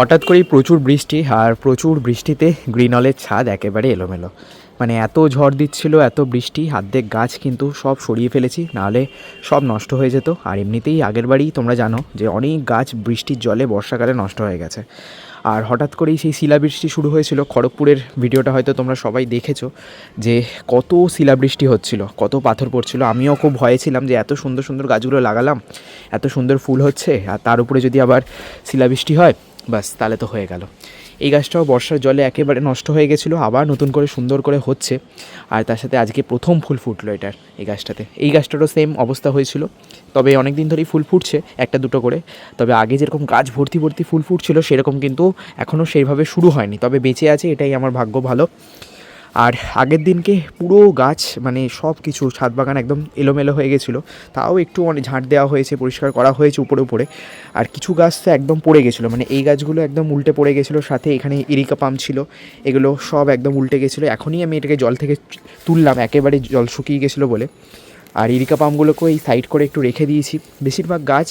হঠাৎ করেই প্রচুর বৃষ্টি আর প্রচুর বৃষ্টিতে গ্রিন গ্রিনলের ছাদ একেবারে এলোমেলো। মানে এত ঝড় দিচ্ছিল, এত বৃষ্টি অর্ধেক গাছ কিন্তু সব সরিয়ে ফেলেছি, নাহলে সব নষ্ট হয়ে যেত। আর এমনিতেই আগের বাড়ি তোমরা জানো যে অনেক গাছ বৃষ্টির জলে বর্ষাকালে নষ্ট হয়ে গেছে। আর হঠাৎ করেই সেই শিলাবৃষ্টি শুরু হয়েছিল। খড়গপুরের ভিডিওটা হয়তো তোমরা সবাই দেখেছ যে কত শিলাবৃষ্টি হচ্ছিল, কত পাথর পড়ছিল। আমিও খুব ভয়ে ছিলাম যে এত সুন্দর সুন্দর গাছগুলো লাগালাম, এত সুন্দর ফুল হচ্ছে, আর তার উপরে যদি আবার শিলাবৃষ্টি হয় বাস তাহলে তো হয়ে গেল। এই গাছটাও বর্ষার জলে একেবারে নষ্ট হয়ে গেছিল, আবার নতুন করে সুন্দর করে হচ্ছে। আর তার সাথে আজকে প্রথম ফুল ফুটলো এটার এই গাছটাতে। এই গাছটারও সেম অবস্থা হয়েছিল, তবে অনেক দিন ধরেই ফুল ফুটছে, একটা দুটো করে। তবে আগে যেরকম গাছ ভর্তি ভর্তি ফুল ফুটছিল, সেরকম কিন্তু এখনও সেইভাবে শুরু হয়নি। তবে বেঁচে আছে, এটাই আমার ভাগ্য ভালো। আর আগের দিনকে পুরো গাছ মানে সব কিছু, ছাদ বাগান একদম এলোমেলো হয়ে গেছিল। তাও একটু মানে ঝাঁট দেওয়া হয়েছে, পরিষ্কার করা হয়েছে উপরে উপরে। আর কিছু গাছ তো একদম পড়ে গেছিল মানে এই গাছগুলো একদম উল্টে পড়ে গেছিল, সাথে এখানে ইরিকা পাম্প ছিল, এগুলো সব একদম উল্টে গেছিল। এখনই আমি এটাকে জল থেকে তুললাম, একেবারে জল শুকিয়ে গেছিল বলে। আর ইরিকা পাম্পগুলোকেও এই সাইড করে একটু রেখে দিয়েছি। বেশিরভাগ গাছ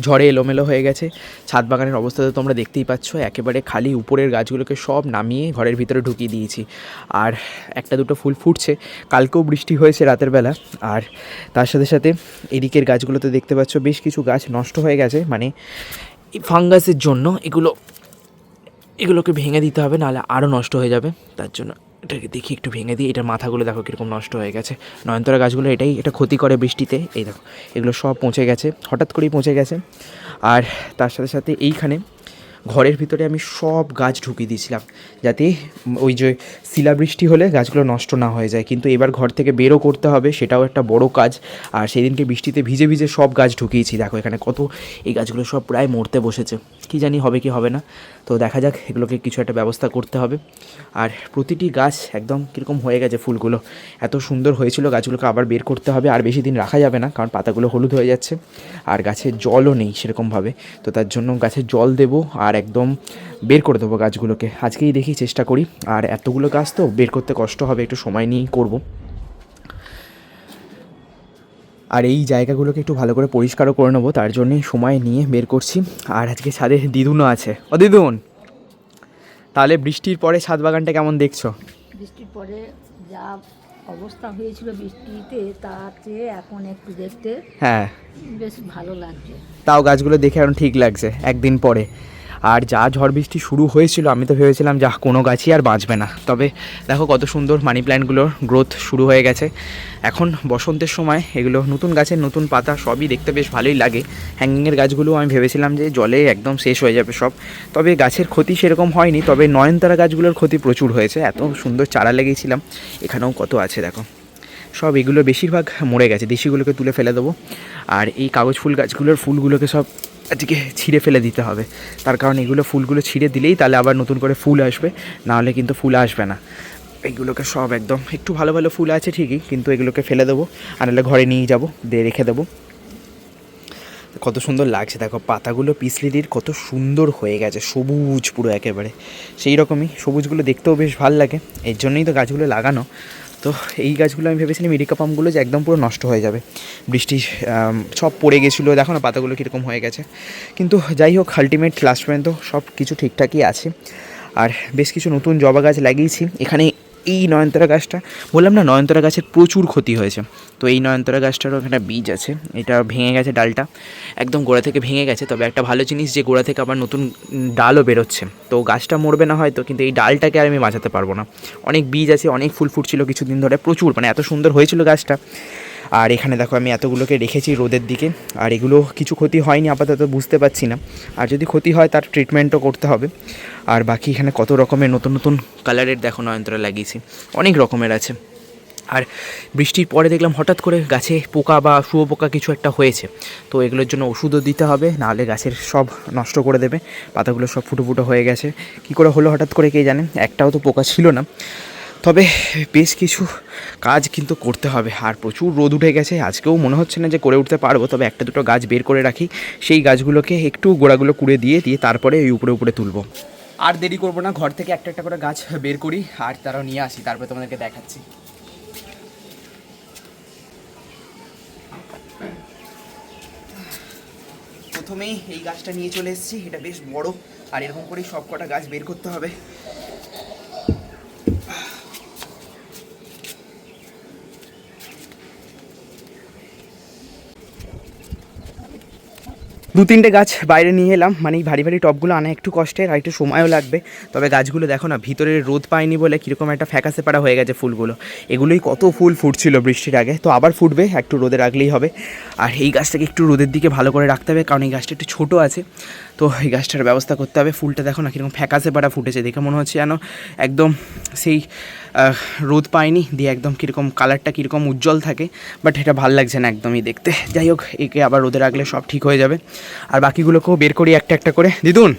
ঝড়ে এলোমেলো হয়ে গেছে। ছাদ বাগানের অবস্থা তো তোমরা দেখতেই পাচ্ছ। একেবারে খালি উপরের গাছগুলোকে সব নামিয়ে ঘরের ভিতরে ঢুকিয়ে দিয়েছি। আর একটা দুটো ফুল ফুটছে। কালকেও বৃষ্টি হয়েছে রাতের বেলা। আর তার সাথে সাথে এদিকের গাছগুলোতে দেখতে পাচ্ছ বেশ কিছু গাছ নষ্ট হয়ে গেছে। মানে ফাঙ্গাসের জন্য এগুলো এগুলোকে ভেঙে দিতে হবে, নাহলে আরও নষ্ট হয়ে যাবে। তার জন্য এটাকে দেখি, একটু ভেঙে দিই। এটার মাথাগুলো দেখো কীরকম নষ্ট হয়ে গেছে। নয়নতরা গাছগুলো এটাই, এটা ক্ষতি করে বৃষ্টিতে। এই দেখো, এগুলো সব পৌঁছে গেছে, হঠাৎ করেই পৌঁছে গেছে। আর তার সাথে সাথে এইখানে ঘরের ভিতরে আমি সব গাছ ঢুকিয়ে দিয়েছিলাম, যাতে ওই যে শিলাবৃষ্টি হলে গাছগুলো নষ্ট না হয়ে যায়। কিন্তু এবার ঘর থেকে বেরও করতে হবে, সেটাও একটা বড় কাজ। আর সেদিনকে বৃষ্টিতে ভিজে ভিজে সব গাছ ঢুকিয়েছি। দেখো এখানে কত, এই গাছগুলো সব প্রায় মরতে বসেছে। কি জানি হবে কি হবে না। তো দেখা যাক, এগুলোকে কিছু একটা ব্যবস্থা করতে হবে। আর প্রতিটি গাছ একদম কীরকম হয়ে গেছে ফুলগুলো। এত সুন্দর হয়েছিল, গাছগুলোকে আবার বের করতে হবে। আর বেশি দিন রাখা যাবে না, কারণ পাতাগুলো হলুদ হয়ে যাচ্ছে। আর গাছের জলও নেই সেরকমভাবে। তো তার জন্য গাছে জল দেবো। আর একদম বের করে দেবো গাছগুলোকে। আজকেই দেখি চেষ্টা করি। আর এতগুলো গাছ তো বের করতে কষ্ট হবে একটু সময় নিয়েই করব। আর এই জায়গাগুলোকে একটু ভালো করে পরিষ্কারও করে নেব তার জন্যই সময় নিয়ে বের করছি। আর আজকে ছাদে দিদুনও আছে। ও দিদুন তাহলে বৃষ্টির পরে ছাদ বাগানটা কেমন দেখছ? বৃষ্টির পরে যা অবস্থা হয়েছিল বৃষ্টিতে তার চেয়ে এখন একটু দেখতে হ্যাঁ। বেশ ভালো লাগছে। তাও গাছগুলো দেখে এখন ঠিক লাগছে একদিন পরে। আর যা ঝড় বৃষ্টি শুরু হয়েছিল, আমি তো ভেবেছিলাম যা কোনো গাছই আর বাঁচবে না। তবে দেখো কত সুন্দর মানি প্ল্যান্টগুলোর গ্রোথ শুরু হয়ে গেছে। এখন বসন্তের সময়, এগুলো নতুন গাছের নতুন পাতা সবই দেখতে বেশ ভালোই লাগে। হ্যাঙ্গিংয়ের গাছগুলো আমি ভেবেছিলাম যে জলে একদম শেষ হয়ে যাবে সব। তবে গাছের ক্ষতি সেরকম হয়নি, তবে নয়নতারা গাছগুলোর ক্ষতি প্রচুর হয়েছে। এত সুন্দর চারা লেগেছিলাম এখানেও কত আছে দেখো। সব এগুলো বেশিরভাগ মরে গেছে, দেশিগুলোকে তুলে ফেলে দেবো। আর এই কাগজ ফুল গাছগুলোর ফুলগুলোকে সব আজকে ছিঁড়ে ফেলে দিতে হবে। তার কারণ এগুলো ফুলগুলো ছিঁড়ে দিলেই তাহলে আবার নতুন করে ফুল আসবে, নাহলে কিন্তু ফুল আসবে না। এইগুলোকে সব একদম একটু ভালো ভালো ফুল আছে ঠিকই, কিন্তু এগুলোকে ফেলে দেবো, আর নাহলে ঘরে নিয়ে যাব, দিয়ে রেখে দেবো। কত সুন্দর লাগছে, দেখো পাতাগুলো পিসলিটির কত সুন্দর হয়ে গেছে, সবুজ পুরো একেবারে। সেই রকমই সবুজগুলো দেখতেও বেশ ভালো লাগে, এর জন্যই তো গাছগুলো লাগানো। তো এই গাছগুলো আমি ভেবেছিলাম ইরিকা পাম্পগুলো যে একদম পুরো নষ্ট হয়ে যাবে। বৃষ্টি সব পড়ে গেছিল, দেখো না পাতাগুলো কীরকম হয়ে গেছে। কিন্তু যাই হোক আলটিমেট লাস্ট পর্যন্ত সব কিছু ঠিকঠাকই আছে। আর বেশ কিছু নতুন জবা গাছ লাগিয়েছি। এখানে এই নয়নতারা গাছটা। বললাম না, নয়নতারা গাছের প্রচুর ক্ষতি হয়েছে। তো এই নয়নতারা গাছটারও একটা বীজ আছে। এটা ভেঙে গেছে ডালটা। একদম গোড়া থেকে ভেঙে গেছে। তবে একটা ভালো জিনিস যে, গোড়া থেকে আবার নতুন ডালও বেরোচ্ছে। তো গাছটা মরবে না হয়তো, কিন্তু এই ডালটাকে আর আমি বাঁচাতে পারব না। অনেক বীজ আছে, অনেক ফুল ফুটছিল কিছুদিন ধরে। প্রচুর মানে এত সুন্দর হয়েছিল গাছটা। আর এখানে দেখো আমি এতগুলোকে রেখেছি রোদের দিকে, আর এগুলো কিছু ক্ষতি হয়নি, আপাতত বুঝতে পারছি না। আর যদি ক্ষতি হয় তার ট্রিটমেন্টও করতে হবে। আর বাকি এখানে কত রকমের নতুন নতুন কালারের দেখো নয়নতারা লাগিয়েছি, অনেক রকমের আছে। আর বৃষ্টির পরে দেখলাম হঠাৎ করে গাছে পোকা বা শুয়োপোকা কিছু একটা হয়েছে। তো এগুলোর জন্য ওষুধও দিতে হবে, নাহলে গাছের সব নষ্ট করে দেবে, পাতাগুলো সব ফুটো ফুটো হয়ে গেছে। কি করে হলো হঠাৎ করে কে জানে? একটাও তো পোকা ছিল না। তবে বেশ কিছু কাজ কিন্তু করতে হবে। আর প্রচুর রোদ উঠে গেছে। আজকেও মনে হচ্ছে না যে করে উঠতে পারব, তবে একটা দুটো গাছ বের করে রাখি। সেই গাছগুলোকে একটু গোড়াগুলো কুড়ে দিয়ে দিয়ে তারপরে ওই উপরে উপরে তুলবো। আর দেরি করব না, ঘর থেকে একটা একটা করে গাছ বের করি, আর তারাও নিয়ে আসি, তারপরে তোমাদেরকে দেখাচ্ছি। প্রথমেই এই গাছটা নিয়ে চলে এসেছি, এটা বেশ বড়, আর এরকম করেই সব কটা গাছ বের করতে হবে। দু তিনটে গাছ বাইরে নিয়ে এলাম। মানে এই ভারী ভারী টপগুলো আনা একটু কষ্টের আর একটু সময়ও লাগবে। তবে গাছগুলো দেখো না ভিতরে রোদ পায়নি বলে কীরকম একটা ফ্যাকাসে পাড়া হয়ে গেছে ফুলগুলো। এগুলোই কত ফুল ফুটছিল বৃষ্টির আগে। তো আবার ফুটবে, একটু রোদে রাখলেই হবে। আর এই গাছটাকে একটু রোদের দিকে ভালো করে রাখতে হবে, কারণ এই গাছটা একটু ছোটো আছে। তো এই গাছটার ব্যবস্থা করতে হবে। ফুলটা দেখো না কীরকম ফ্যাকাসে পাড়া ফুটেছে, দেখে মনে হচ্ছে যেন একদম সেই রোদ পায়নি দিয়ে একদম কীরকম কালারটা কীরকম উজ্জ্বল থাকে বাট এটা ভালো লাগছে না একদমই দেখতে। যাই হোক, একে আবার রোদে রাখলে সব ঠিক হয়ে যাবে। আর বাকিগুলোকেও বের করি একটা একটা করে। দিদুন,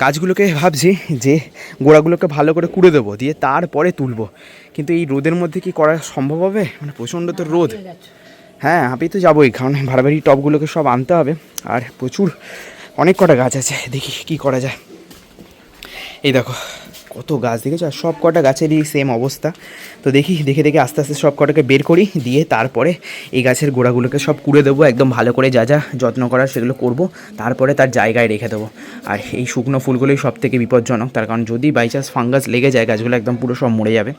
গাছগুলোকে ভাবছি যে গোড়াগুলোকে ভালো করে কুড়ে দেবো, দিয়ে তারপরে তুলবো। কিন্তু এই রোদের মধ্যে কি করা সম্ভব হবে? মানে প্রচণ্ড তো রোদ। হ্যাঁ আমি তো যাবোই, কারণ ভাড়াবাড়ি টপগুলোকে সব আনতে হবে। আর প্রচুর অনেক কটা গাছ আছে, দেখি কি করা যায়। এই দেখো কত গাছ দেখেছ? আর সব কটা গাছেরই সেম অবস্থা। তো দেখি, দেখে দেখে আস্তে আস্তে সব কটাকে বের করি, দিয়ে তারপরে এই গাছের গোড়াগুলোকে সব কুড়ে দেবো, একদম ভালো করে যা যা যত্ন করার সেগুলো করব, তারপরে তার জায়গায় রেখে দেবো। আর এই শুকনো ফুলগুলোই সব থেকে বিপজ্জনক, তার কারণ যদি বাই চান্স ফাঙ্গাস লেগে যায়, গাছগুলো একদম পুরো সব মরে যাবে।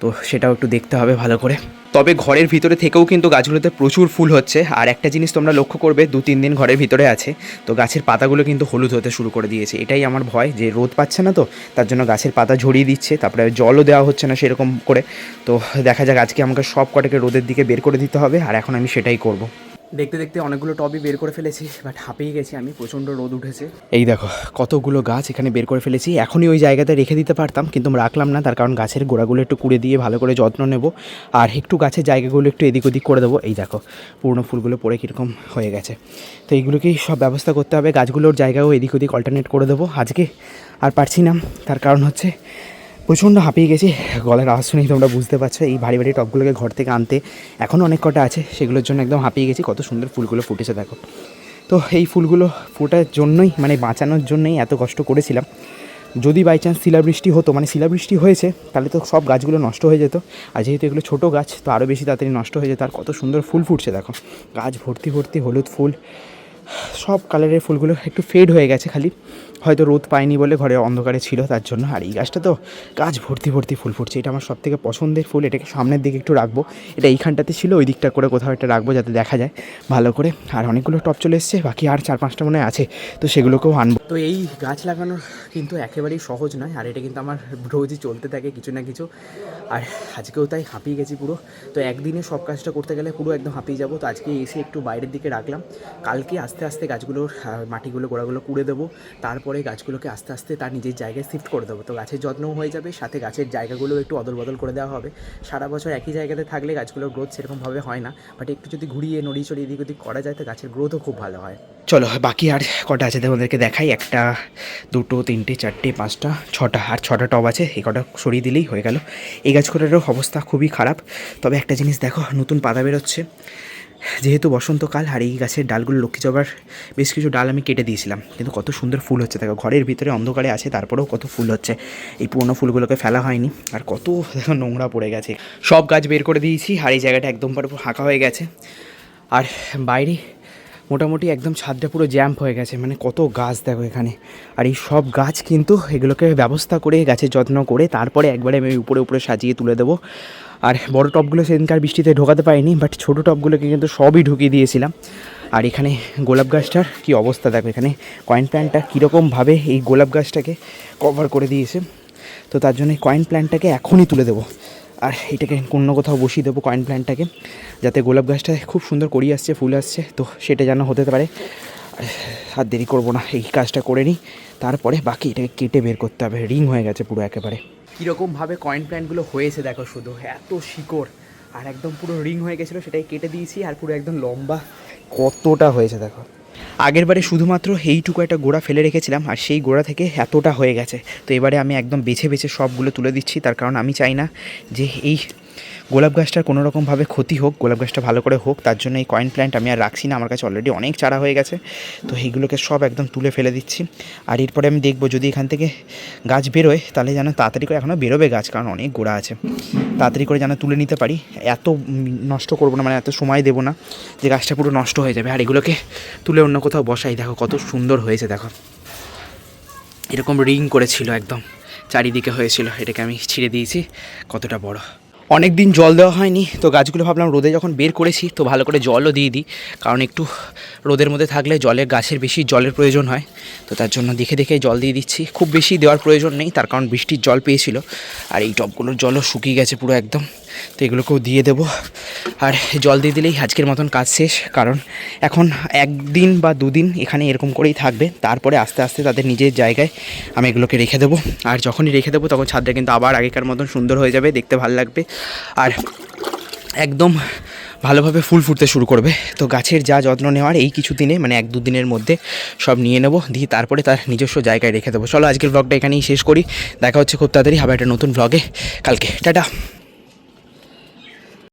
তো সেটাও একটু দেখতে হবে ভালো করে। তবে ঘরের ভিতরে থেকেও কিন্তু গাছগুলোতে প্রচুর ফুল হচ্ছে। আর একটা জিনিস তোমরা লক্ষ্য করবে, দু তিন দিন ঘরের ভিতরে আছে। তো গাছের পাতাগুলো কিন্তু হলুদ হতে শুরু করে দিয়েছে। এটাই আমার ভয় যে রোদ পাচ্ছে না তো, তার জন্য গাছের পাতা ঝরিয়ে দিচ্ছে। তারপরে জলও দেওয়া হচ্ছে না সেরকম করে। তো দেখা যাক, আজকে আমাকে সব কটাকে রোদের দিকে বের করে দিতে হবে। আর এখন আমি সেটাই করব। দেখতে দেখতে অনেকগুলো টবই বের করে ফেলেছি বাট হাঁপিয়ে গেছি আমি, প্রচণ্ড রোদ উঠেছে। এই দেখো, কতগুলো গাছ এখানে বের করে ফেলেছি, এখনই ওই জায়গাতে রেখে দিতে পারতাম, কিন্তু রাখলাম না, তার কারণ গাছের গোড়াগুলো একটু কুড়ে দিয়ে ভালো করে যত্ন নেব, আর একটু গাছের জায়গাগুলো একটু এদিক ওদিক করে দেবো। এই দেখো, পুরনো ফুলগুলো পড়ে কীরকম হয়ে গেছে। তো এইগুলোকেই সব ব্যবস্থা করতে হবে, গাছগুলোর জায়গাও এদিক ওদিক অল্টারনেট করে দেবো। আজকে আর পারছি না, তার কারণ হচ্ছে প্রচণ্ড হাঁপিয়ে গেছি। গলার আওয়াজ শুনেই তোমরা বুঝতে পারছ, এই ভারী ভারী টপগুলোকে ঘর থেকে আনতে এখনও অনেক কটা আছে, সেগুলোর জন্য একদম হাঁপিয়ে গেছি। কত সুন্দর ফুলগুলো ফুটেছে, দেখো। তো এই ফুলগুলো ফোটার জন্যই মানে বাঁচানোর জন্যই এত কষ্ট করেছিলাম। যদি বাই চান্স শিলাবৃষ্টি হতো মানে শিলাবৃষ্টি হয়েছে, তাহলে তো সব গাছগুলো নষ্ট হয়ে যেত। আর যেহেতু এগুলো ছোটো গাছ, তো আরও বেশি তাড়াতাড়ি নষ্ট হয়ে যেত। আর কত সুন্দর ফুল ফুটছে, দেখো। গাছ ভর্তি ভর্তি হলুদ ফুল। সব কালারের ফুলগুলো একটু ফেড হয়ে গেছে খালি। হয়তো রোদ পায়নি বলে ঘরে অন্ধকারে ছিল তার জন্য। আর এই গাছটা তো গাছ ভর্তি ভর্তি ফুল ফুটছে। এটা আমার সব থেকে পছন্দের ফুল। এটাকে সামনের দিকে একটু রাখব। এটা এইখানটাতে ছিল, ওই দিকটা করে কোথাও একটা রাখব যাতে দেখা যায়। ভালো করে। আর অনেকগুলো টপ চলে এসছে, বাকি আর চার পাঁচটা মনে আছে। তো সেগুলোকেও আনব। তো এই গাছ লাগানোর কিন্তু একেবারেই সহজ নয়। আর এটা কিন্তু আমার রোজই চলতে থাকে কিছু না কিছু। আর আজকেও তাই হাঁপিয়ে গেছি পুরো। তো একদিনে সব কাজটা করতে গেলে পুরো একদম হাঁপিয়ে যাব। তো আজকে এসে একটু বাইরের দিকে রাখলাম। কালকে আস্তে আস্তে আস্তে গাছগুলোর মাটিগুলো, গোড়াগুলো কুড়ে দেবো। তারপরে গাছগুলোকে আস্তে আস্তে তার নিজের জায়গায় শিফট করে দেবো। তো গাছের যত্নও হয়ে যাবে, সাথে গাছের জায়গাগুলো একটু অদল বদল করে দেওয়া হবে। সারা বছর একই জায়গাতে থাকলে গাছগুলোর গ্রোথ সেরকমভাবে হয় না। বাট একটু যদি ঘুরিয়ে, নড়িয়ে, চড়িয়ে, এদিক ওদিক করা যায়, তো গাছের গ্রোথও খুব ভালো হয়। চলো, বাকি আর কটা আছে তোমাদেরকে দেখাই। একটা, দুটো, তিনটে, চারটে, পাঁচটা, ছটা। আর ছটা টব আছে, এই কটা সরিয়ে দিলেই হয়ে গেল। এই গাছগুলোরও অবস্থা খুবই খারাপ। তবে একটা জিনিস দেখো, নতুন পাতা বেরোচ্ছে। যেহেতু বসন্তকাল আর এই গাছের ডালগুলো লক্ষ্মী জবার বেশ কিছু ডাল আমি কেটে দিয়েছিলাম। কিন্তু কত সুন্দর ফুল হচ্ছে। দেখো, ঘরের ভিতরে অন্ধকারে আছে, তারপরেও কত ফুল হচ্ছে। এই পুরনো ফুলগুলোকে ফেলা হয়নি। আর কত দেখো, নোংরা পড়ে গেছে। সব গাছ বের করে দিয়েছি আর এই জায়গাটা একদম পুরো ফাঁকা হয়ে গেছে। আর বাইরে মোটামুটি একদম ছাদটা পুরো জ্যাম্প হয়ে গেছে। মানে কত গাছ দেখো এখানে। আর এই সব গাছ কিন্তু এগুলোকে ব্যবস্থা করে, গাছের যত্ন করে, তারপরে একবারে আমি উপরে উপরে সাজিয়ে তুলে দেবো। আর বড় টবগুলো সেদিনকার বৃষ্টিতে ঢোকাতে পারিনি বাট ছোটো টবগুলোকে কিন্তু সবই ঢুকিয়ে দিয়েছিলাম। আর এখানে গোলাপ গাছটার কী অবস্থা দেখো, এখানে কয়েন প্ল্যান্টটা কীরকমভাবে এই গোলাপ গাছটাকে কভার করে দিয়েছে। তো তার জন্য কয়েন প্ল্যান্টটাকে এখনই তুলে দেবো। আর এটাকে অন্য কোথাও বসিয়ে দেবো কয়েন প্ল্যান্টটাকে যাতে গোলাপ গাছটা খুব সুন্দর করিয়ে আসছে, ফুল আসছে, তো সেটা যেন হতে পারে। আর দেরি করব না, এই কাজটা করে নিই। তারপরে বাকি এটাকে কেটে বের করতে হবে রিং হয়ে গেছে পুরো একেবারে। কীরকমভাবে কয়েন প্ল্যান্টগুলো হয়েছে দেখো শুধু, এত শিকড়, আর একদম পুরো রিং হয়ে গেছিল, সেটাই কেটে দিয়েছি, আর পুরো একদম লম্বা। কতটা হয়েছে দেখো। আগের বারে শুধুমাত্র এইটুকু একটা গোড়া ফেলে রেখেছিলাম, আর সেই গোড়া থেকে এতটা হয়ে গেছে। তো এবারে আমি একদম বেছে বেছে সবগুলো তুলে দিচ্ছি, তার কারণ আমি চাই না যে এই গোলাপ গাছটার কোনো রকমভাবে ক্ষতি হোক, গোলাপ গাছটা ভালো করে হোক, তার জন্য এই কয়েন প্ল্যান্ট আমি আর রাখছি না, আমার কাছে অলরেডি অনেক চারা হয়ে গেছে। তো এইগুলোকে সব একদম তুলে ফেলে দিচ্ছি। আর এরপরে আমি দেখব যদি এখান থেকে গাছ বেরোয়, তাহলে যেন তাড়াতাড়ি করে এখনও বেরোবে গাছ, কারণ অনেক গোড়া আছে। তাড়াতাড়ি করে যেন তুলে নিতে পারি। এত নষ্ট করব না মানে এত সময় দেবো না যে গাছটা পুরো নষ্ট হয়ে যাবে। আর এগুলোকে তুলে অন্য কোথাও বসাই। দেখো কত সুন্দর হয়েছে, দেখো। এরকম রিং করেছিল একদম, চারিদিকে হয়েছিল। এটাকে আমি ছিঁড়ে দিয়েছি, কতটা বড়। অনেক দিন জল দেওয়া হয়নি, তো গাছগুলো ভাবলাম রোদে যখন বের করেছি, তো ভালো করে জলও দিয়ে দিই, কারণ একটু রোদের মধ্যে থাকলে জলে গাছের বেশি জলের প্রয়োজন হয়। তো তার জন্য দেখে দেখে জল দিয়ে দিচ্ছি। খুব বেশি দেওয়ার প্রয়োজন নেই, তার কারণ বৃষ্টির জল পেয়েছিল। আর এই টবগুলোর জলও শুকিয়ে গেছে পুরো একদম। তো এগুলোকেও দিয়ে দেবো। আর জল দিয়ে দিলেই আজকের মতন কাজ শেষ, কারণ এখন একদিন বা দুদিন এখানে এরকম করেই থাকবে। তারপরে আস্তে আস্তে তাদের নিজের জায়গায় আমি এগুলোকে রেখে দেবো। আর যখনই রেখে দেবো, তখন ছাদটা কিন্তু আবার আগেকার মতন সুন্দর হয়ে যাবে, দেখতে ভালো লাগবে। আর একদম ভালোভাবে ফুল ফুটতে শুরু করবে। তো গাছের যা যত্ন নেওয়ার এই কিছু দিনে মানে এক দু দিনের মধ্যে সব নিয়ে নেব। দিয়ে তারপরে তার নিজস্ব জায়গায় রেখে দেবো। চলো আজকের ব্লগটা এখানেই শেষ করি। দেখা হচ্ছে খুব তাড়াতাড়ি আবার একটা নতুন ব্লগে কালকে। টাটা।